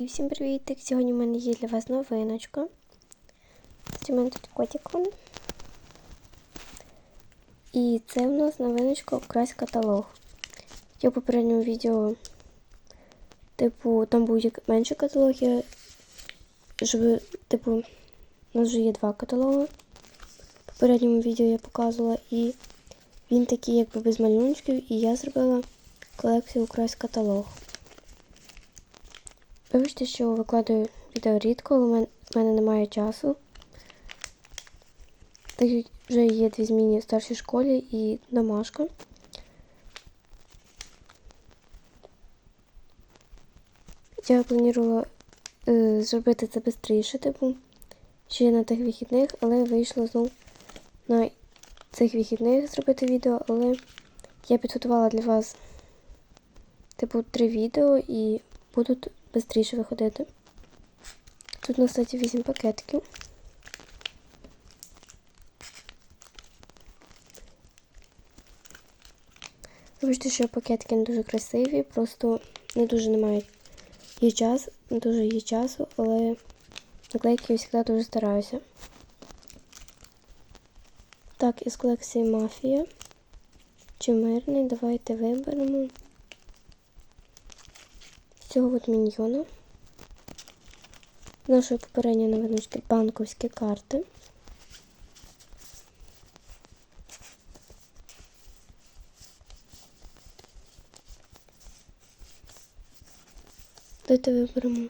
І всім привіт! Сьогодні в мене є для вас новиночка. У мене тут котик. І це у нас новиночка Укрась каталог. Я в попередньому відео, типу, там був як менший каталог, я живу, типу, у нас вже є два каталоги. В попередньому відео я показувала і він такий якби без малюночків, і я зробила колекцію Укрась каталог. Вибачте, що викладаю відео рідко, але в мен- мене немає часу. Так вже є дві зміни в старшій школі і домашка. Я планувала е, зробити це швидше, типу, ще на тих вихідних, але вийшло знову на цих вихідних зробити відео, але я підготувала для вас, типу, три відео і будуть швидше виходити. Тут на сайті 8 пакетиків. Вибачте, що пакетики не дуже красиві, просто не дуже немає є час, не дуже є часу, але наклейки я завжди дуже стараюся. Так, із колекції Мафія. Чи мирний? Давайте виберемо цього от міньйона. Нашої попередньої новиночки банковські карти. Давайте виберемо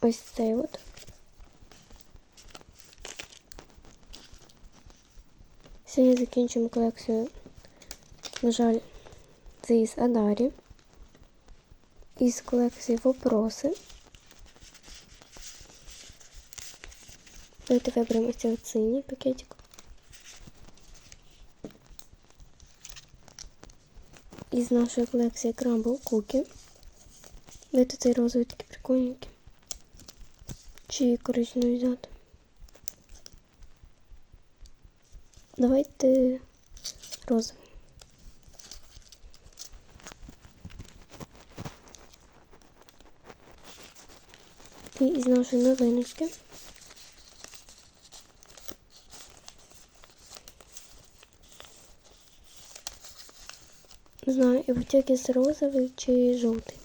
ось цей от. Сьогодні закінчимо колекцію, на жаль, це із Адарі. Із колекції вопроси. Давайте виберемо ось цей пакетик. Із нашої колекції Crumble Cookie. Давайте цей розовий такий прикольненький. Чи коричневий взяти? Давайте розовий. І із нашої новиночки. Не знаю, і витяг розовий чи жовтий.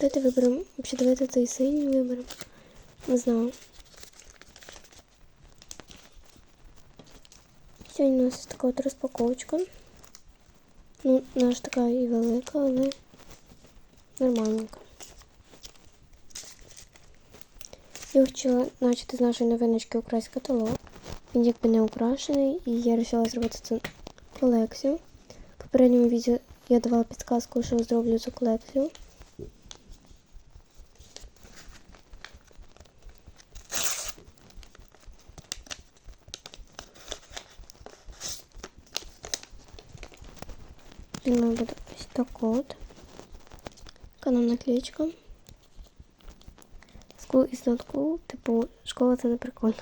Давайте виберемо. Взагалі, давайте цей синій виберемо. Не знаю. Сьогодні у нас така от розпаковочка. Ну, вона ж така і велика, але нормальненька. Я хотіла почати з нашої новиночки украсть каталог. Він якби не украшений, і я вирішила зробити цю колекцію. В попередньому відео я давала підказку, що зроблю цю колекцію. Він бути ось так от. Така нам наклеечка. School is not cool. Типу, школа це не прикольно.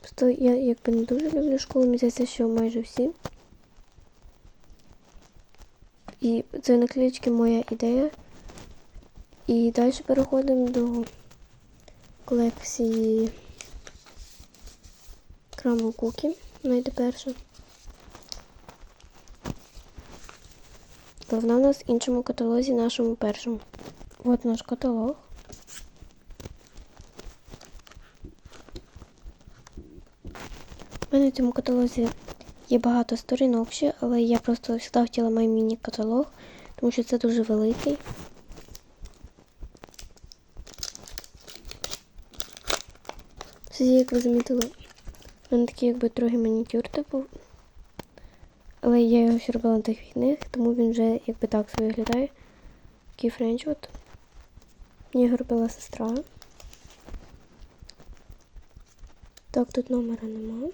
Просто я якби не дуже люблю школу, мені здається, що майже всі. І це наклеечки моя ідея. І далі переходимо до колекції Crumble Cookie. Найде перша. Вона у нас в іншому каталозі, нашому першому. От наш каталог. У мене в цьому каталозі є багато сторінок ще, але я просто завжди хотіла мій міні-каталог, тому що це дуже великий. Тоді, як ви замітили, в мене такий якби трохи манікюр типу. Але я його ще робила на тих війних, тому він вже якби так виглядає. Такий френч от. Мені його робила сестра. Так, тут номера нема.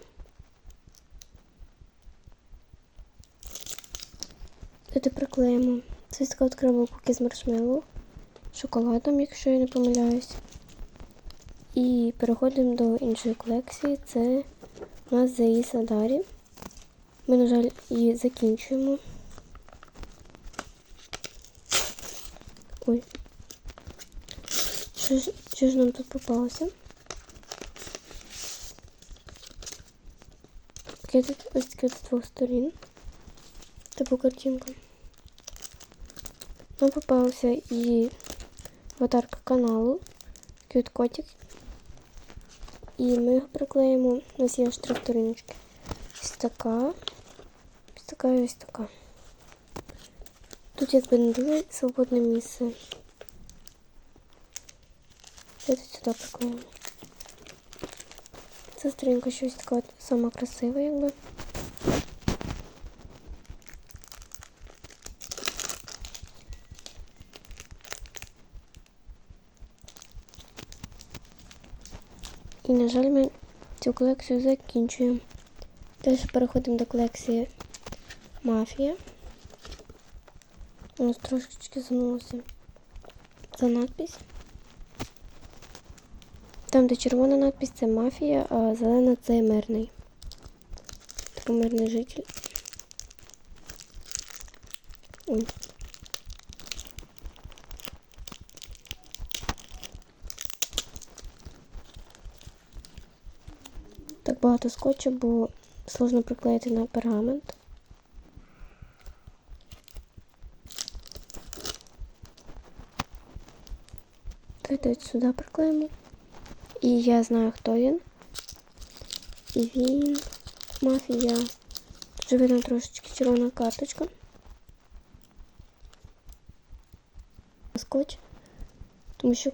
Давайте приклеїмо. Це така крабл куки з маршмеллоу. Шоколадом, якщо я не помиляюсь. І переходимо до іншої колекції. Це у нас Заїса Дарі. Ми, на жаль, її закінчуємо. Ой. Що ж, що ж нам тут попалося? Пакетик ось таке з двох сторін. Типу картинка. Нам попався і аватарка каналу. Кют котик. І ми його приклеїмо. У нас є аж три сторіночки. Ось така. Ось така і ось така. Тут якби не дуже свободне місце. Давайте сюди приклеїмо. Ця сторінка щось така сама красива, якби. І, на жаль, ми цю колекцію закінчуємо. Далі переходимо до колекції Мафія. У нас трошечки знулося за надпись. Там, де червона надпись, це мафія, а зелена це мирний. Типу мирний житель. Ой. Багато скотчу, бо сложно приклеїти на пергамент. Давайте сюди приклеїмо. І я знаю, хто він. І він мафія. Тут видно трошечки червона карточка. Скотч. Тому що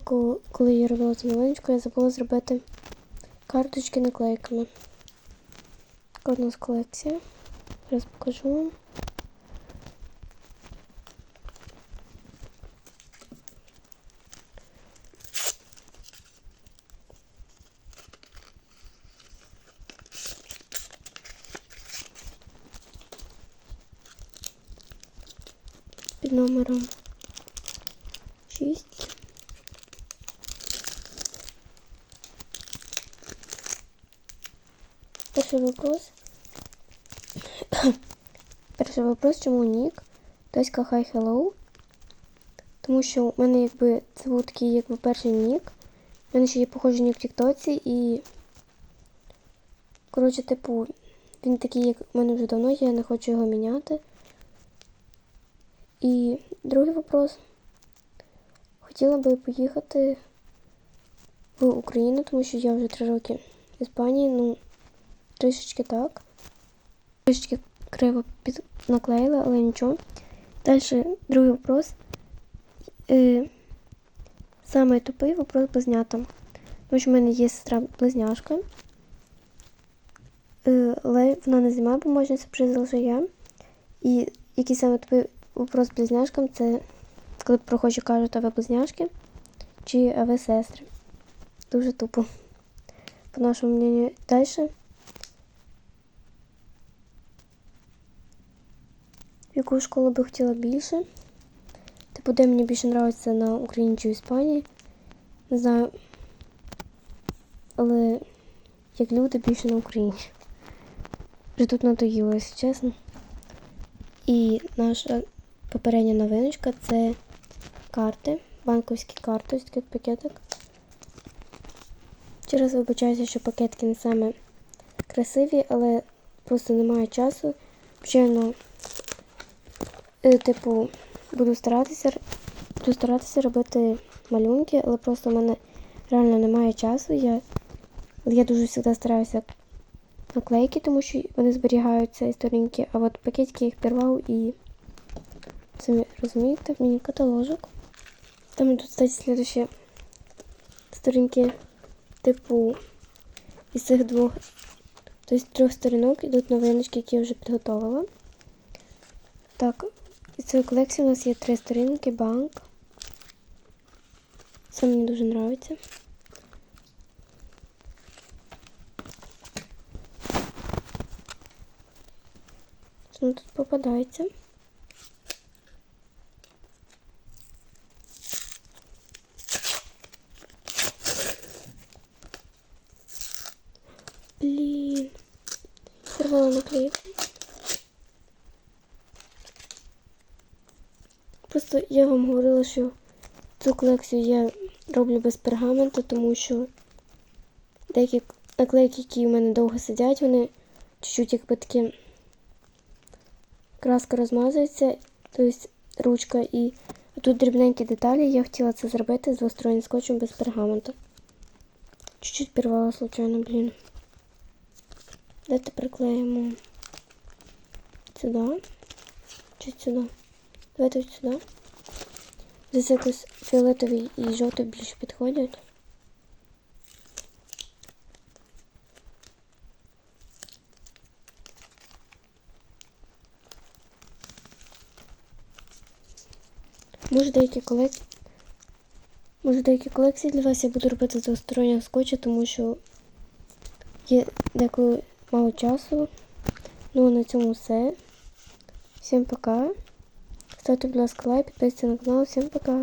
коли, я робила цю маленьку, я забула зробити карточки наклейками. Така у нас колекція. Зараз покажу вам. під номером 6. Перший вопрос. Перший вопрос, чому нік? Тоська Hi Hello. Тому що у мене якби це був такий якби перший нік. У мене ще є похожий нік в Тіктоці і. Коротше, типу, він такий, як у мене вже давно, є, я не хочу його міняти. І другий вопрос. Хотіла би поїхати в Україну, тому що я вже три роки в Іспанії, ну, трішечки так. Трішечки криво під... наклеїла, але нічого. Далі другий вопрос. Е, Саме тупий вопрос близнятам. Тому що в мене є сестра близняшка. Е, але вона не знімає поможниця, приїздила я. І який саме тупий вопрос близняшкам це коли прохожі кажуть, а ви близняшки чи а ви сестри. Дуже тупо. По нашому мнению. Далі. Яку школу би хотіла більше? Типу, де мені більше подобається на Україні чи в Іспанії. Не знаю. Але як люди більше на Україні. Вже тут надоїло, якщо чесно. І наша попередня новиночка це карти, банковські карти, ось такий пакетик. Через вибачаюся, що пакетки не саме красиві, але просто немає часу. Е, типу, буду старатися, буду старатися робити малюнки, але просто в мене реально немає часу. Я, я дуже завжди стараюся наклейки, тому що вони зберігаються і сторінки, а от пакетики я їх пірвав і самі розумієте, мені каталожок. Там тут, кстати, следующие сторінки, типу, із цих двох, тобто трьох сторінок йдуть новиночки, які я вже підготовила. Так, із цієї колекції у нас є три сторінки, банк. Це мені дуже подобається. Що тут попадається? порвала наклейку. Просто я вам говорила, що цю колекцію я роблю без пергаменту, тому що деякі наклейки, які в мене довго сидять, вони чуть-чуть якби такі краска розмазується, тобто ручка і тут дрібненькі деталі. Я хотіла це зробити з двостороннім скотчем без пергаменту. Чуть-чуть порвала случайно, блін. Давайте приклеїмо сюди. Чуть сюди. Давайте сюди. Здесь якось фіолетовий і жовтий більше підходять. Може деякі колекції. Може деякі колекції для вас я буду робити з скотча, тому що є деколи мало часу. Ну а на цьому все. Всім пока. Ставте, будь ласка, лайк, підписуйтесь на канал. Всім пока.